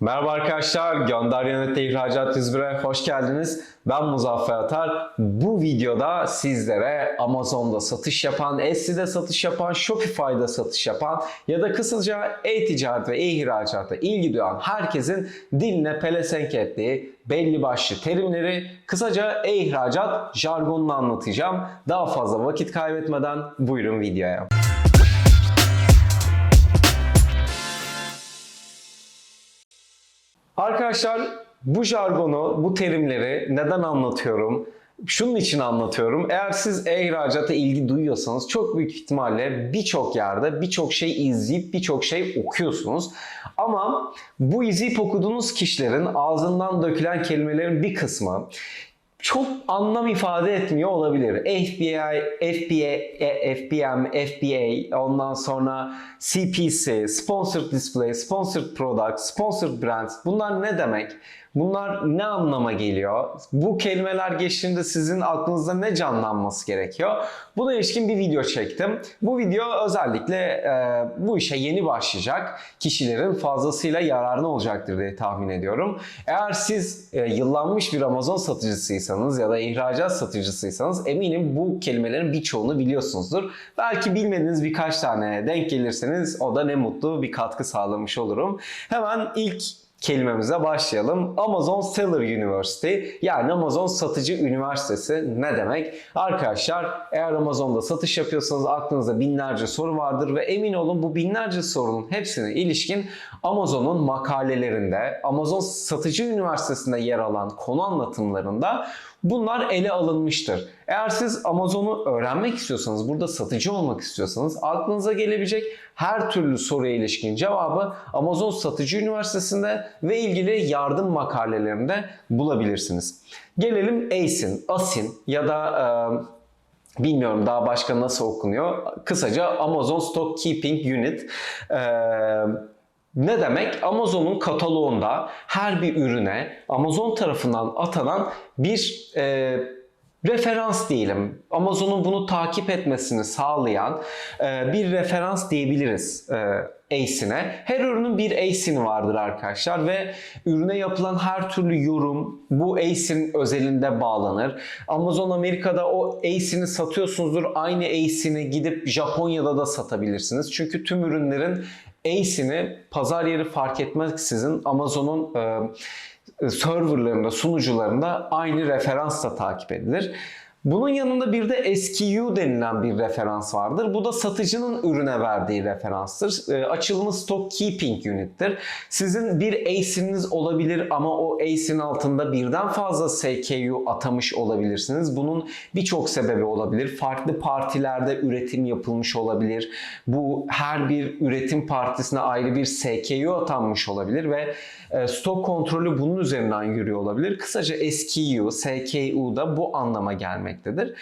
Merhaba arkadaşlar, Gönder İhracat 101'e hoş geldiniz. Ben Muzaffer Atar. Bu videoda sizlere Amazon'da satış yapan, Etsy'de satış yapan, Shopify'da satış yapan ya da kısaca e-ticaret ve e-ihracata ilgi duyan herkesin diline pelesenk ettiği belli başlı terimleri kısaca e-ihracat jargonunu anlatacağım. Daha fazla vakit kaybetmeden buyurun videoya. Arkadaşlar bu jargonu, bu terimleri neden anlatıyorum? Şunun için anlatıyorum. Eğer siz e-ihracata ilgi duyuyorsanız çok büyük ihtimalle birçok yerde birçok şey izleyip birçok şey okuyorsunuz. Ama bu izleyip okuduğunuz kişilerin ağzından dökülen kelimelerin bir kısmı çok anlam ifade etmiyor olabilir. FBI, FBA, FBM, FBA, ondan sonra CPC, Sponsored Display, Sponsored Product, Sponsored Brands. Bunlar ne demek? Bunlar ne anlama geliyor? Bu kelimeler geçtiğinde sizin aklınızda ne canlanması gerekiyor? Buna ilişkin bir video çektim. Bu video özellikle e, bu işe yeni başlayacak kişilerin fazlasıyla yararına olacaktır diye tahmin ediyorum. Eğer siz e, yıllanmış bir Amazon satıcısıysanız ya da ihracat satıcısıysanız eminim bu kelimelerin birçoğunu biliyorsunuzdur. Belki bilmediğiniz birkaç tane denk gelirseniz o da ne mutlu bir katkı sağlamış olurum. Hemen ilk kelimemize başlayalım. Amazon Seller University yani Amazon Satıcı Üniversitesi ne demek? Arkadaşlar eğer Amazon'da satış yapıyorsanız aklınızda binlerce soru vardır ve emin olun bu binlerce sorunun hepsine ilişkin Amazon'un makalelerinde, Amazon Satıcı Üniversitesi'nde yer alan konu anlatımlarında bunlar ele alınmıştır. Eğer siz Amazon'u öğrenmek istiyorsanız, burada satıcı olmak istiyorsanız aklınıza gelebilecek her türlü soruya ilişkin cevabı Amazon Satıcı Üniversitesi'nde ve ilgili yardım makalelerinde bulabilirsiniz. Gelelim ASIN, ASIN ya da e, bilmiyorum daha başka nasıl okunuyor. Kısaca Amazon Stock Keeping Unit. E, ne demek? Amazon'un kataloğunda her bir ürüne Amazon tarafından atanan bir e, referans diyelim. Amazon'un bunu takip etmesini sağlayan e, bir referans diyebiliriz e, ASIN'e. Her ürünün bir ASIN'i vardır arkadaşlar ve ürüne yapılan her türlü yorum bu ASIN özelinde bağlanır. Amazon Amerika'da o ASIN'i satıyorsunuzdur. Aynı ASIN'i gidip Japonya'da da satabilirsiniz. Çünkü tüm ürünlerin ASIN'i pazar yeri fark etmeksizin Amazon'un e, serverlarında, sunucularında aynı referansla takip edilir. Bunun yanında bir de SKU denilen bir referans vardır. Bu da satıcının ürüne verdiği referanstır. E, açılımı Stock Keeping Unit'tir. Sizin bir ASIN'iniz olabilir ama o ASIN altında birden fazla SKU atamış olabilirsiniz. Bunun birçok sebebi olabilir. Farklı partilerde üretim yapılmış olabilir. Bu her bir üretim partisine ayrı bir SKU atanmış olabilir ve e, stok kontrolü bunun üzerinden yürüyor olabilir. Kısaca SKU, SKU da bu anlama gelmektedir vermektedir.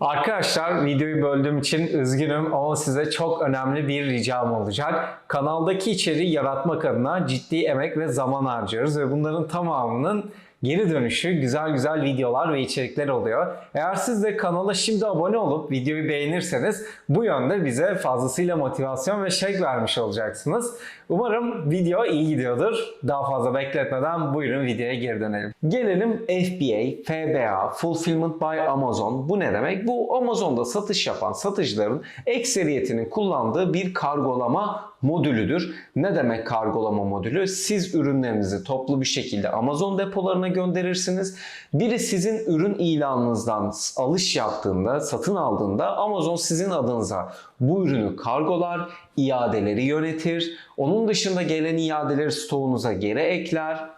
Arkadaşlar videoyu böldüğüm için üzgünüm ama size çok önemli bir ricam olacak. Kanaldaki içeriği yaratmak adına ciddi emek ve zaman harcıyoruz ve bunların tamamının geri dönüşü güzel güzel videolar ve içerikler oluyor. Eğer siz de kanala şimdi abone olup videoyu beğenirseniz bu yönde bize fazlasıyla motivasyon ve şevk vermiş olacaksınız. Umarım video iyi gidiyordur. Daha fazla bekletmeden buyurun videoya geri dönelim. Gelelim FBA, FBA, Fulfillment by Amazon. Bu ne demek? Bu Amazon'da satış yapan satıcıların ekseriyetinin kullandığı bir kargolama modülüdür. Ne demek kargolama modülü? Siz ürünlerinizi toplu bir şekilde Amazon depolarına gönderirsiniz. Biri sizin ürün ilanınızdan alış yaptığında, satın aldığında Amazon sizin adınıza bu ürünü kargolar, iadeleri yönetir. Onun dışında gelen iadeleri stoğunuza geri ekler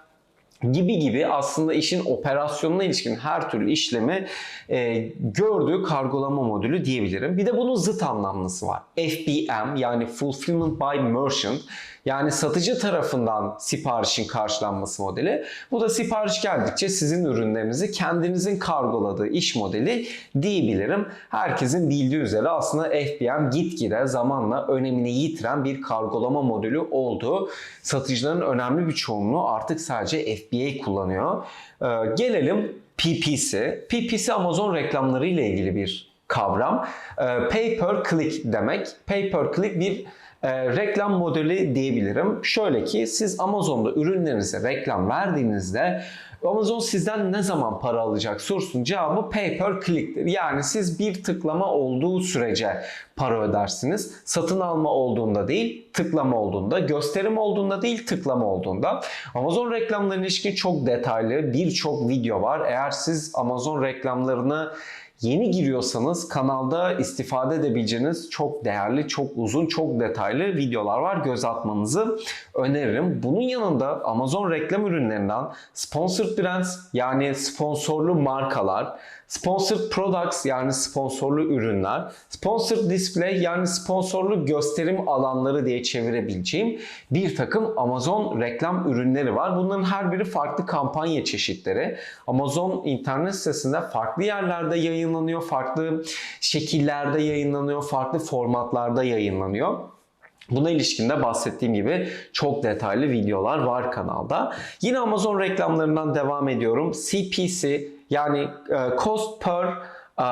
gibi gibi aslında işin operasyonuna ilişkin her türlü işlemi e, gördüğü kargolama modülü diyebilirim. Bir de bunun zıt anlamlısı var. FBM yani Fulfillment by Merchant yani satıcı tarafından siparişin karşılanması modeli. Bu da sipariş geldikçe sizin ürünlerinizi kendinizin kargoladığı iş modeli diyebilirim. Herkesin bildiği üzere aslında FBM gitgide zamanla önemini yitiren bir kargolama modülü oldu. Satıcıların önemli bir çoğunluğu artık sadece FBA kullanıyor. Ee, gelelim PPC. PPC Amazon reklamları ile ilgili bir kavram. Ee, pay per click demek. Pay per click bir e, reklam modeli diyebilirim. Şöyle ki siz Amazon'da ürünlerinize reklam verdiğinizde Amazon sizden ne zaman para alacak sorusunun cevabı pay per click'tir. Yani siz bir tıklama olduğu sürece para ödersiniz. Satın alma olduğunda değil, tıklama olduğunda, gösterim olduğunda değil, tıklama olduğunda. Amazon reklamlarına ilişkin çok detaylı birçok video var. Eğer siz Amazon reklamlarını Yeni giriyorsanız kanalda istifade edebileceğiniz çok değerli, çok uzun, çok detaylı videolar var. Göz atmanızı öneririm. Bunun yanında Amazon reklam ürünlerinden sponsored brands yani sponsorlu markalar, sponsored products yani sponsorlu ürünler, sponsored display yani sponsorlu gösterim alanları diye çevirebileceğim bir takım Amazon reklam ürünleri var. Bunların her biri farklı kampanya çeşitleri. Amazon internet sitesinde farklı yerlerde yayınlanıyor, farklı şekillerde yayınlanıyor, farklı formatlarda yayınlanıyor. Buna ilişkin de bahsettiğim gibi çok detaylı videolar var kanalda. Yine Amazon reklamlarından devam ediyorum. CPC yani e, cost per e,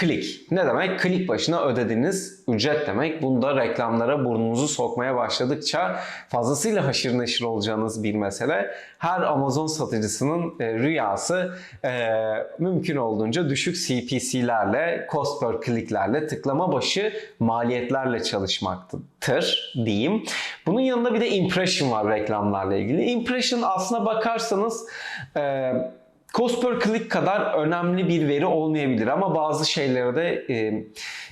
click. Ne demek? Click başına ödediğiniz ücret demek. Bunda reklamlara burnunuzu sokmaya başladıkça fazlasıyla haşır neşir olacağınız bir mesele. Her Amazon satıcısının e, rüyası e, mümkün olduğunca düşük CPC'lerle, cost per click'lerle, tıklama başı maliyetlerle çalışmaktır diyeyim. Bunun yanında bir de impression var reklamlarla ilgili. Impression aslına bakarsanız e, Cost per click kadar önemli bir veri olmayabilir ama bazı şeylere de e,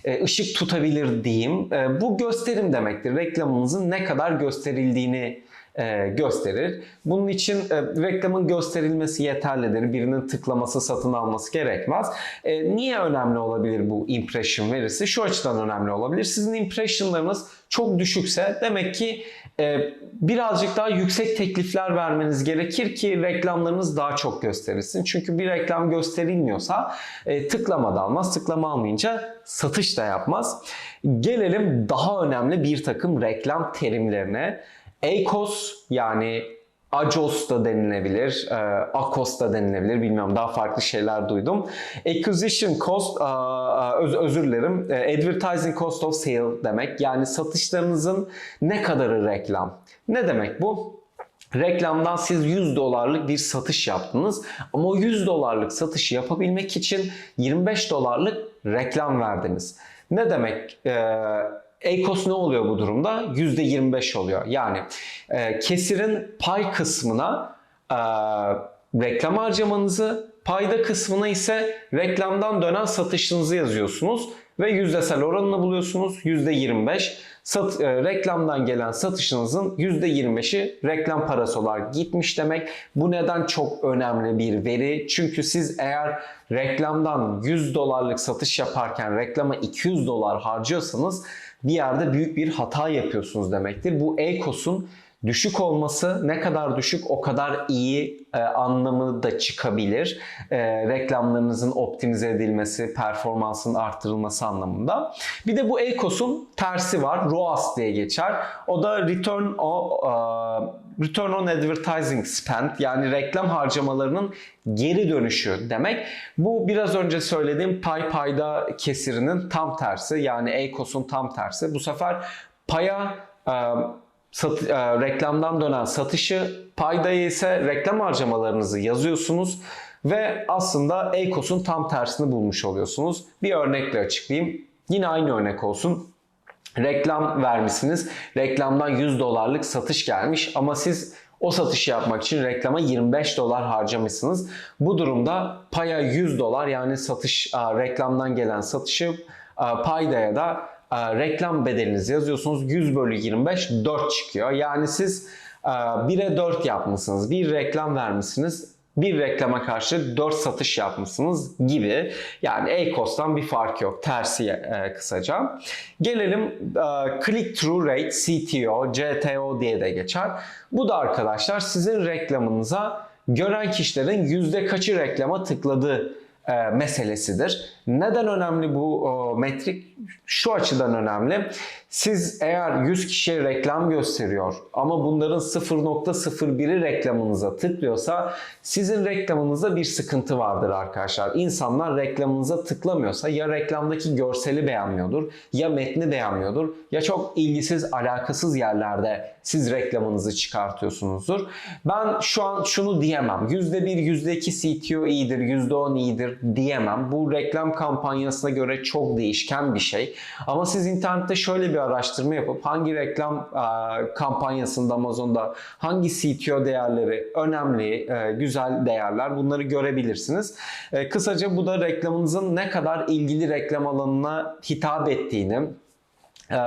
e, ışık tutabilir diyeyim. E, bu gösterim demektir. Reklamınızın ne kadar gösterildiğini e, gösterir. Bunun için e, reklamın gösterilmesi yeterlidir. Birinin tıklaması, satın alması gerekmez. E, niye önemli olabilir bu impression verisi? Şu açıdan önemli olabilir. Sizin impressionlarınız çok düşükse demek ki e, birazcık daha yüksek teklifler vermeniz gerekir ki reklamlarınız daha çok gösterilsin. Çünkü bir reklam gösterilmiyorsa e, tıklama da almaz. Tıklama almayınca satış da yapmaz. Gelelim daha önemli bir takım reklam terimlerine. ACOS yani Acos da denilebilir, e, Akos da denilebilir. Bilmiyorum daha farklı şeyler duydum. Acquisition cost, e, öz, özür dilerim. E, advertising cost of sale demek. Yani satışlarınızın ne kadarı reklam. Ne demek bu? Reklamdan siz 100 dolarlık bir satış yaptınız ama o 100 dolarlık satışı yapabilmek için 25 dolarlık reklam verdiniz. Ne demek? Ee, ACOS ne oluyor bu durumda? %25 oluyor. Yani e, kesirin pay kısmına e, reklam harcamanızı, payda kısmına ise reklamdan dönen satışınızı yazıyorsunuz ve yüzdesel oranını buluyorsunuz. %25 sat, e, reklamdan gelen satışınızın %25'i reklam parası olarak gitmiş demek. Bu neden çok önemli bir veri? Çünkü siz eğer reklamdan 100 dolarlık satış yaparken reklama 200 dolar harcıyorsanız bir yerde büyük bir hata yapıyorsunuz demektir. Bu ACOS'un düşük olması ne kadar düşük o kadar iyi e, anlamı da çıkabilir. E, reklamlarınızın optimize edilmesi, performansın arttırılması anlamında. Bir de bu ACOS'un tersi var. ROAS diye geçer. O da Return on, e, Return on Advertising Spend yani reklam harcamalarının geri dönüşü demek. Bu biraz önce söylediğim pay payda kesirinin tam tersi yani ACOS'un tam tersi. Bu sefer paya e, sat, e, reklamdan dönen satışı, paydaya ise reklam harcamalarınızı yazıyorsunuz ve aslında ACOS'un tam tersini bulmuş oluyorsunuz. Bir örnekle açıklayayım. Yine aynı örnek olsun. Reklam vermişsiniz. Reklamdan 100 dolarlık satış gelmiş ama siz o satışı yapmak için reklama 25 dolar harcamışsınız. Bu durumda paya 100 dolar yani satış reklamdan gelen satışı paydaya da reklam bedelinizi yazıyorsunuz. 100 bölü 25 4 çıkıyor. Yani siz e, 1'e 4 yapmışsınız. Bir reklam vermişsiniz. Bir reklama karşı 4 satış yapmışsınız gibi. Yani ACOS'tan bir fark yok. Tersi e, kısaca. Gelelim e, click-through rate, CTO, CTO diye de geçer. Bu da arkadaşlar sizin reklamınıza gören kişilerin yüzde kaçı reklama tıkladı e, meselesidir. Neden önemli bu e, metrik? Şu açıdan önemli. Siz eğer 100 kişiye reklam gösteriyor ama bunların 0.01'i reklamınıza tıklıyorsa sizin reklamınızda bir sıkıntı vardır arkadaşlar. İnsanlar reklamınıza tıklamıyorsa ya reklamdaki görseli beğenmiyordur ya metni beğenmiyordur ya çok ilgisiz alakasız yerlerde siz reklamınızı çıkartıyorsunuzdur. Ben şu an şunu diyemem. %1, %2 CTO iyidir, %10 iyidir diyemem. Bu reklam kampanyasına göre çok değişken bir şey. Ama siz internette şöyle bir araştırma yapıp hangi reklam e, kampanyasında Amazon'da hangi CTO değerleri önemli, e, güzel değerler bunları görebilirsiniz. E, kısaca bu da reklamınızın ne kadar ilgili reklam alanına hitap ettiğini, e,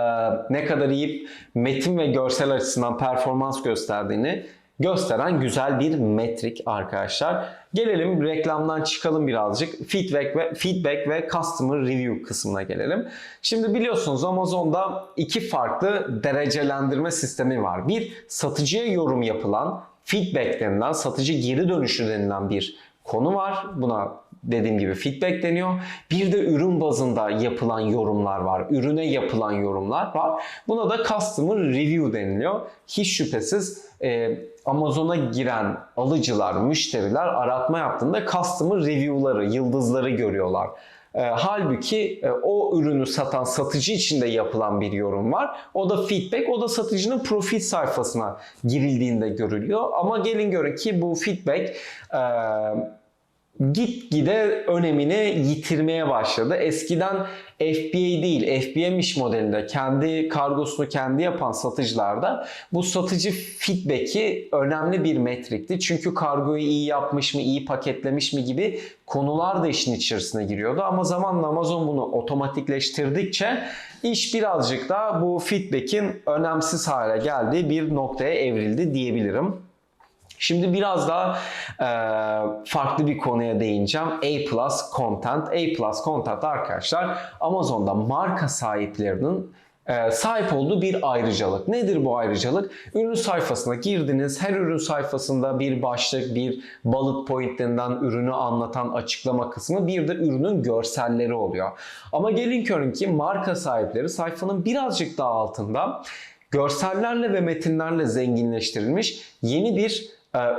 ne kadar iyi metin ve görsel açısından performans gösterdiğini gösteren güzel bir metrik arkadaşlar. Gelelim reklamdan çıkalım birazcık. Feedback ve feedback ve customer review kısmına gelelim. Şimdi biliyorsunuz Amazon'da iki farklı derecelendirme sistemi var. Bir satıcıya yorum yapılan feedback denilen, satıcı geri dönüşü denilen bir konu var. Buna dediğim gibi feedback deniyor. Bir de ürün bazında yapılan yorumlar var. Ürüne yapılan yorumlar var. Buna da customer review deniliyor. Hiç şüphesiz e, Amazon'a giren alıcılar, müşteriler aratma yaptığında customer review'ları, yıldızları görüyorlar. E, halbuki e, o ürünü satan satıcı için de yapılan bir yorum var. O da feedback, o da satıcının profil sayfasına girildiğinde görülüyor. Ama gelin görün ki bu feedback e, gitgide önemini yitirmeye başladı. Eskiden FBA değil, FBM iş modelinde kendi kargosunu kendi yapan satıcılarda bu satıcı feedback'i önemli bir metrikti. Çünkü kargoyu iyi yapmış mı, iyi paketlemiş mi gibi konular da işin içerisine giriyordu. Ama zamanla Amazon bunu otomatikleştirdikçe iş birazcık daha bu feedback'in önemsiz hale geldiği bir noktaya evrildi diyebilirim. Şimdi biraz daha e, farklı bir konuya değineceğim. A Plus Content. A Plus Content arkadaşlar Amazon'da marka sahiplerinin e, sahip olduğu bir ayrıcalık. Nedir bu ayrıcalık? Ürün sayfasına girdiniz. Her ürün sayfasında bir başlık, bir bullet point denilen ürünü anlatan açıklama kısmı, bir de ürünün görselleri oluyor. Ama gelin görün ki marka sahipleri sayfanın birazcık daha altında görsellerle ve metinlerle zenginleştirilmiş yeni bir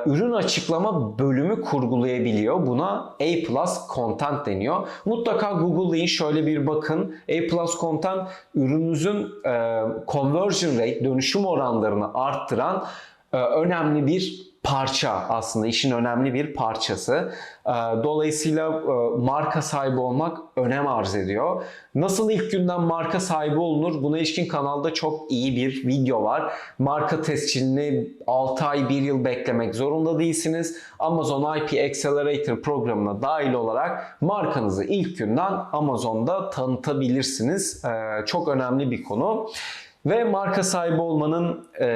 ürün açıklama bölümü kurgulayabiliyor. Buna A Plus Content deniyor. Mutlaka Google'layın şöyle bir bakın. A Plus Content ürününüzün e, conversion rate, dönüşüm oranlarını arttıran e, önemli bir parça aslında işin önemli bir parçası. Ee, Dolayısıyla e, marka sahibi olmak önem arz ediyor. Nasıl ilk günden marka sahibi olunur? Buna ilişkin kanalda çok iyi bir video var. Marka tescilini 6 ay 1 yıl beklemek zorunda değilsiniz. Amazon IP Accelerator programına dahil olarak markanızı ilk günden Amazon'da tanıtabilirsiniz. Ee, Çok önemli bir konu. Ve marka sahibi olmanın e,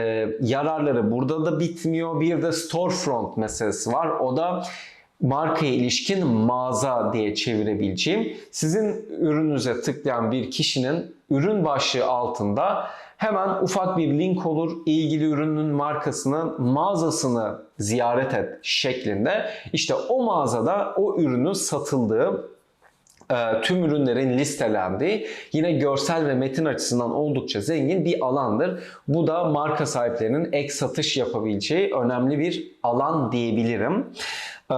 yararları burada da bitmiyor. Bir de storefront meselesi var. O da markaya ilişkin mağaza diye çevirebileceğim. Sizin ürününüze tıklayan bir kişinin ürün başlığı altında hemen ufak bir link olur. ilgili ürünün markasının mağazasını ziyaret et şeklinde. İşte o mağazada o ürünün satıldığı tüm ürünlerin listelendiği yine görsel ve metin açısından oldukça zengin bir alandır. Bu da marka sahiplerinin ek satış yapabileceği önemli bir alan diyebilirim. Ee,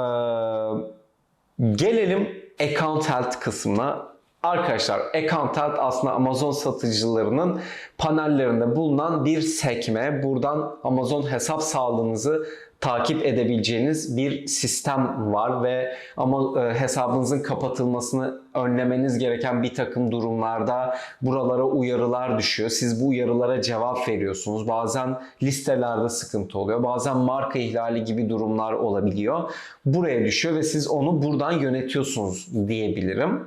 gelelim account health kısmına. Arkadaşlar account health aslında Amazon satıcılarının panellerinde bulunan bir sekme. Buradan Amazon hesap sağlığınızı takip edebileceğiniz bir sistem var ve ama e, hesabınızın kapatılmasını önlemeniz gereken bir takım durumlarda buralara uyarılar düşüyor. Siz bu uyarılara cevap veriyorsunuz. Bazen listelerde sıkıntı oluyor. Bazen marka ihlali gibi durumlar olabiliyor. Buraya düşüyor ve siz onu buradan yönetiyorsunuz diyebilirim.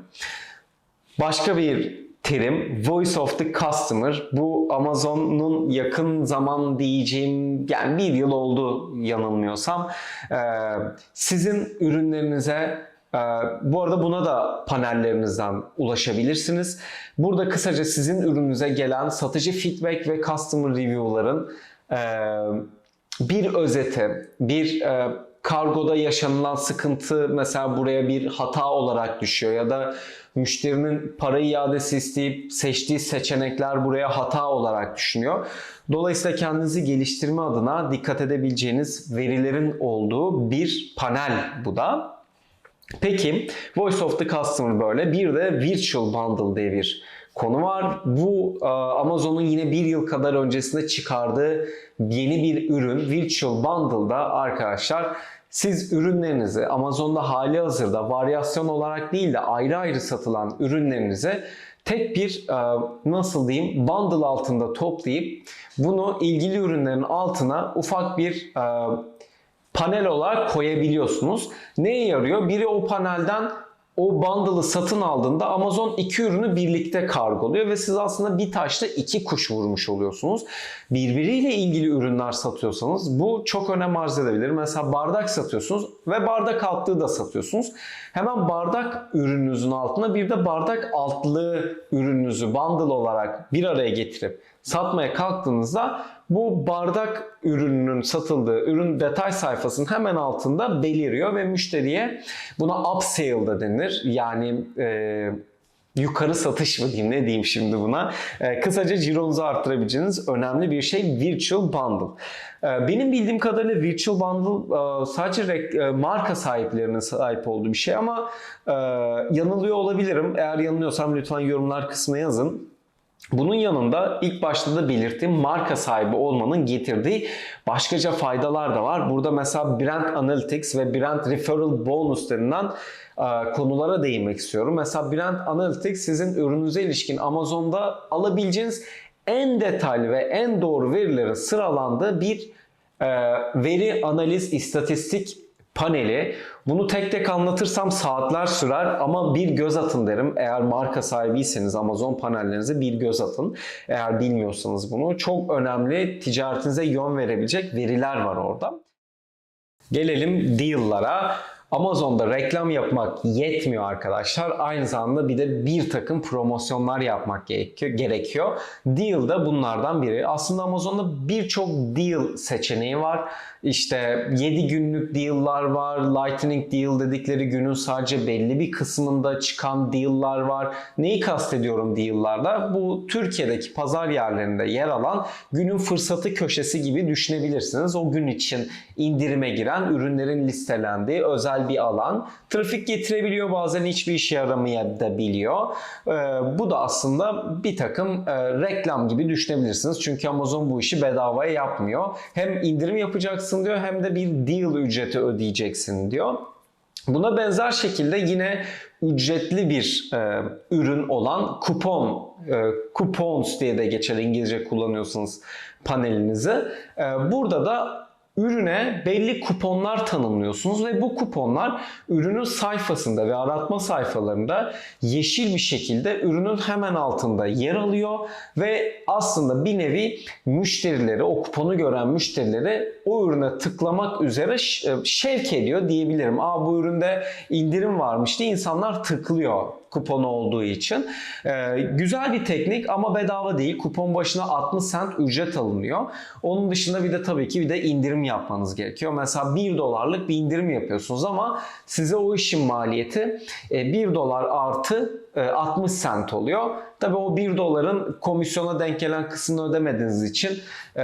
Başka bir terim Voice of the Customer. Bu Amazon'un yakın zaman diyeceğim yani bir yıl oldu yanılmıyorsam. Ee, sizin ürünlerinize e, bu arada buna da panellerinizden ulaşabilirsiniz. Burada kısaca sizin ürününüze gelen satıcı feedback ve customer review'ların e, bir özeti, bir e, kargoda yaşanılan sıkıntı mesela buraya bir hata olarak düşüyor ya da müşterinin para iadesi isteyip seçtiği seçenekler buraya hata olarak düşünüyor. Dolayısıyla kendinizi geliştirme adına dikkat edebileceğiniz verilerin olduğu bir panel bu da. Peki Voice of the Customer böyle. Bir de Virtual Bundle diye bir konu var. Bu e, Amazon'un yine bir yıl kadar öncesinde çıkardığı yeni bir ürün Virtual Bundle'da arkadaşlar siz ürünlerinizi Amazon'da hali hazırda varyasyon olarak değil de ayrı ayrı satılan ürünlerinizi tek bir e, nasıl diyeyim bundle altında toplayıp bunu ilgili ürünlerin altına ufak bir e, panel olarak koyabiliyorsunuz. Neye yarıyor? Biri o panelden o bundle'ı satın aldığında Amazon iki ürünü birlikte kargoluyor ve siz aslında bir taşla iki kuş vurmuş oluyorsunuz. Birbiriyle ilgili ürünler satıyorsanız bu çok önem arz edebilir. Mesela bardak satıyorsunuz ve bardak altlığı da satıyorsunuz. Hemen bardak ürününüzün altına bir de bardak altlığı ürününüzü bundle olarak bir araya getirip satmaya kalktığınızda bu bardak ürününün satıldığı ürün detay sayfasının hemen altında beliriyor ve müşteriye buna upsale da denir. Yani e, yukarı satış mı diyeyim ne diyeyim şimdi buna. E, kısaca cironuzu arttırabileceğiniz önemli bir şey Virtual Bundle. E, benim bildiğim kadarıyla Virtual Bundle e, sadece e, marka sahiplerinin sahip olduğu bir şey ama e, yanılıyor olabilirim. Eğer yanılıyorsam lütfen yorumlar kısmına yazın. Bunun yanında ilk başta da belirttiğim marka sahibi olmanın getirdiği başkaca faydalar da var. Burada mesela Brand Analytics ve Brand Referral Bonus denilen e, konulara değinmek istiyorum. Mesela Brand Analytics sizin ürününüze ilişkin Amazon'da alabileceğiniz en detaylı ve en doğru verilerin sıralandığı bir e, veri analiz istatistik paneli. Bunu tek tek anlatırsam saatler sürer ama bir göz atın derim. Eğer marka sahibiyseniz Amazon panellerinize bir göz atın. Eğer bilmiyorsanız bunu. Çok önemli ticaretinize yön verebilecek veriler var orada. Gelelim deal'lara. Amazon'da reklam yapmak yetmiyor arkadaşlar. Aynı zamanda bir de bir takım promosyonlar yapmak gerekiyor. Deal da bunlardan biri. Aslında Amazon'da birçok deal seçeneği var. İşte 7 günlük deal'lar var. Lightning deal dedikleri günün sadece belli bir kısmında çıkan deal'lar var. Neyi kastediyorum deal'larda? Bu Türkiye'deki pazar yerlerinde yer alan günün fırsatı köşesi gibi düşünebilirsiniz. O gün için indirime giren ürünlerin listelendiği özel bir alan. Trafik getirebiliyor bazen hiçbir işe yaramayabiliyor. Ee, bu da aslında bir takım e, reklam gibi düşünebilirsiniz. Çünkü Amazon bu işi bedavaya yapmıyor. Hem indirim yapacaksın diyor hem de bir deal ücreti ödeyeceksin diyor. Buna benzer şekilde yine ücretli bir e, ürün olan kupon, e, coupons diye de geçer İngilizce kullanıyorsunuz panelinizi. E, burada da ürüne belli kuponlar tanımlıyorsunuz ve bu kuponlar ürünün sayfasında ve aratma sayfalarında yeşil bir şekilde ürünün hemen altında yer alıyor ve aslında bir nevi müşterileri, o kuponu gören müşterileri o ürüne tıklamak üzere ş- şevk ediyor diyebilirim. Aa bu üründe indirim varmış diye insanlar tıklıyor kupon olduğu için. Ee, güzel bir teknik ama bedava değil. Kupon başına 60 cent ücret alınıyor. Onun dışında bir de tabii ki bir de indirim yapmanız gerekiyor. Mesela 1 dolarlık bir indirim yapıyorsunuz ama size o işin maliyeti e, 1 dolar artı e, 60 cent oluyor. Tabii o 1 doların komisyona denk gelen kısmını ödemediğiniz için e,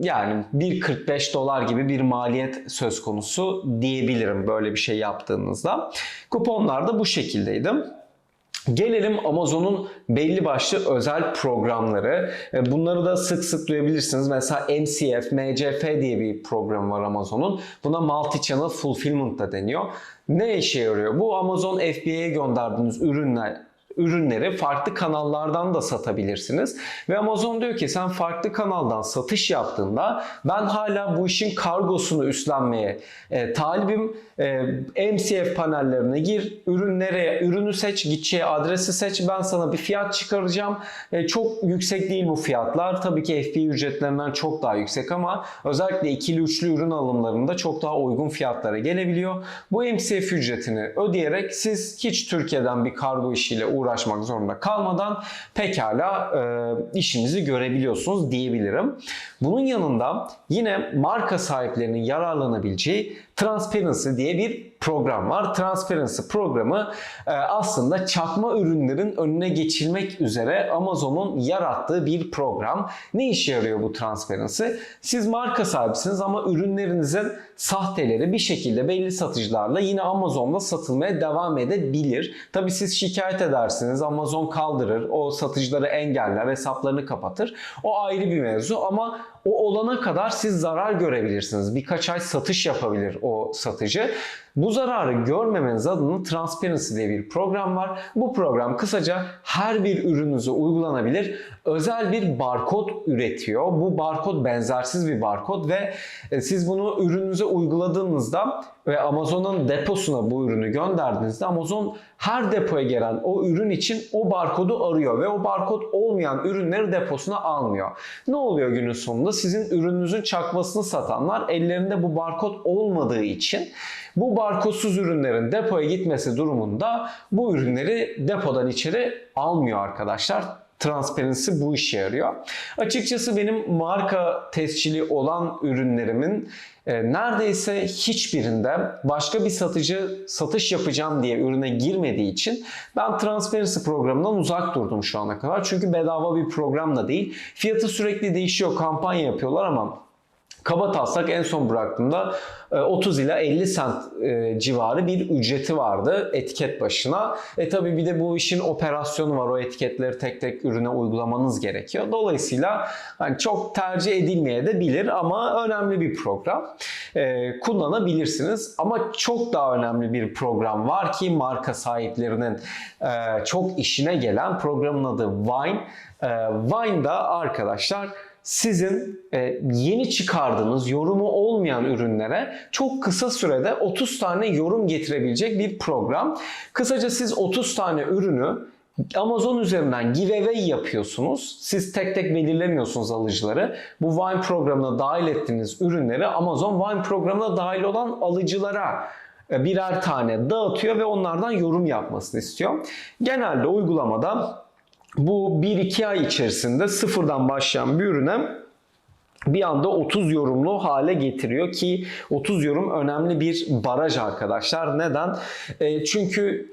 yani 1.45 dolar gibi bir maliyet söz konusu diyebilirim böyle bir şey yaptığınızda. Kuponlar da bu şekildeydi. Gelelim Amazon'un belli başlı özel programları. E, Bunları da sık sık duyabilirsiniz. Mesela MCF, MCF diye bir program var Amazon'un. Buna Multi-Channel Fulfillment da deniyor. Ne işe yarıyor? Bu Amazon FBA'ye gönderdiğiniz ürünler ürünleri farklı kanallardan da satabilirsiniz. Ve Amazon diyor ki sen farklı kanaldan satış yaptığında ben hala bu işin kargosunu üstlenmeye e, talibim. E, MCF panellerine gir, ürün nereye, ürünü seç, gideceği adresi seç. Ben sana bir fiyat çıkaracağım. E, çok yüksek değil bu fiyatlar. Tabii ki FBA ücretlerinden çok daha yüksek ama özellikle ikili üçlü ürün alımlarında çok daha uygun fiyatlara gelebiliyor. Bu MCF ücretini ödeyerek siz hiç Türkiye'den bir kargo işiyle uğraşmadan uğraşmak zorunda kalmadan pekala e, işinizi görebiliyorsunuz diyebilirim. Bunun yanında yine marka sahiplerinin yararlanabileceği Transparency diye bir program var. Transparency programı e, aslında çakma ürünlerin önüne geçilmek üzere Amazon'un yarattığı bir program. Ne işe yarıyor bu Transparency? Siz marka sahibisiniz ama ürünlerinizin sahteleri bir şekilde belli satıcılarla yine Amazon'da satılmaya devam edebilir. Tabi siz şikayet edersiniz, Amazon kaldırır, o satıcıları engeller, hesaplarını kapatır. O ayrı bir mevzu ama o olana kadar siz zarar görebilirsiniz. Birkaç ay satış yapabilir o satıcı. Bu zararı görmemeniz adına Transparency diye bir program var. Bu program kısaca her bir ürününüze uygulanabilir. Özel bir barkod üretiyor. Bu barkod benzersiz bir barkod ve e, siz bunu ürününüze uyguladığınızda ve Amazon'un deposuna bu ürünü gönderdiğinizde Amazon her depoya gelen o ürün için o barkodu arıyor ve o barkod olmayan ürünleri deposuna almıyor. Ne oluyor günün sonunda? Sizin ürününüzün çakmasını satanlar ellerinde bu barkod olmadığı için bu barkodsuz ürünlerin depoya gitmesi durumunda bu ürünleri depodan içeri almıyor arkadaşlar. Transparency bu işe yarıyor. Açıkçası benim marka tescili olan ürünlerimin e, neredeyse hiçbirinde başka bir satıcı satış yapacağım diye ürüne girmediği için ben Transparency programından uzak durdum şu ana kadar. Çünkü bedava bir program da değil. Fiyatı sürekli değişiyor, kampanya yapıyorlar ama Kaba taslak en son bıraktığımda e, 30 ila 50 sent e, civarı bir ücreti vardı etiket başına. E tabi bir de bu işin operasyonu var. O etiketleri tek tek ürüne uygulamanız gerekiyor. Dolayısıyla hani çok tercih edilmeye de bilir ama önemli bir program. E, kullanabilirsiniz. Ama çok daha önemli bir program var ki marka sahiplerinin e, çok işine gelen programın adı Vine. E, Vine'da arkadaşlar sizin e, yeni çıkardığınız yorumu olmayan ürünlere çok kısa sürede 30 tane yorum getirebilecek bir program. Kısaca siz 30 tane ürünü Amazon üzerinden giveaway yapıyorsunuz. Siz tek tek belirlemiyorsunuz alıcıları. Bu Vine programına dahil ettiğiniz ürünleri Amazon Vine programına dahil olan alıcılara e, birer tane dağıtıyor ve onlardan yorum yapmasını istiyor. Genelde uygulamada bu 1-2 ay içerisinde sıfırdan başlayan bir ürüne bir anda 30 yorumlu hale getiriyor ki 30 yorum önemli bir baraj arkadaşlar. Neden? E, çünkü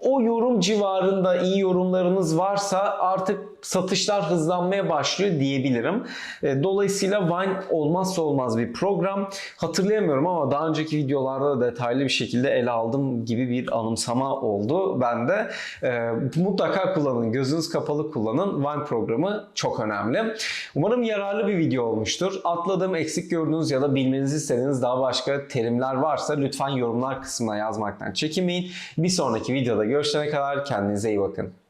o yorum civarında iyi yorumlarınız varsa artık satışlar hızlanmaya başlıyor diyebilirim. E, Dolayısıyla Vine olmazsa olmaz bir program. Hatırlayamıyorum ama daha önceki videolarda da detaylı bir şekilde ele aldım gibi bir anımsama oldu bende. E, mutlaka kullanın. Gözünüz kapalı kullanın. Vine programı çok önemli. Umarım yararlı bir video olmuştur. Atladığım, eksik gördüğünüz ya da bilmenizi istediğiniz daha başka terimler varsa lütfen yorumlar kısmına yazmaktan çekinmeyin. Bir sonraki videoda görüşene kadar kendinize iyi bakın.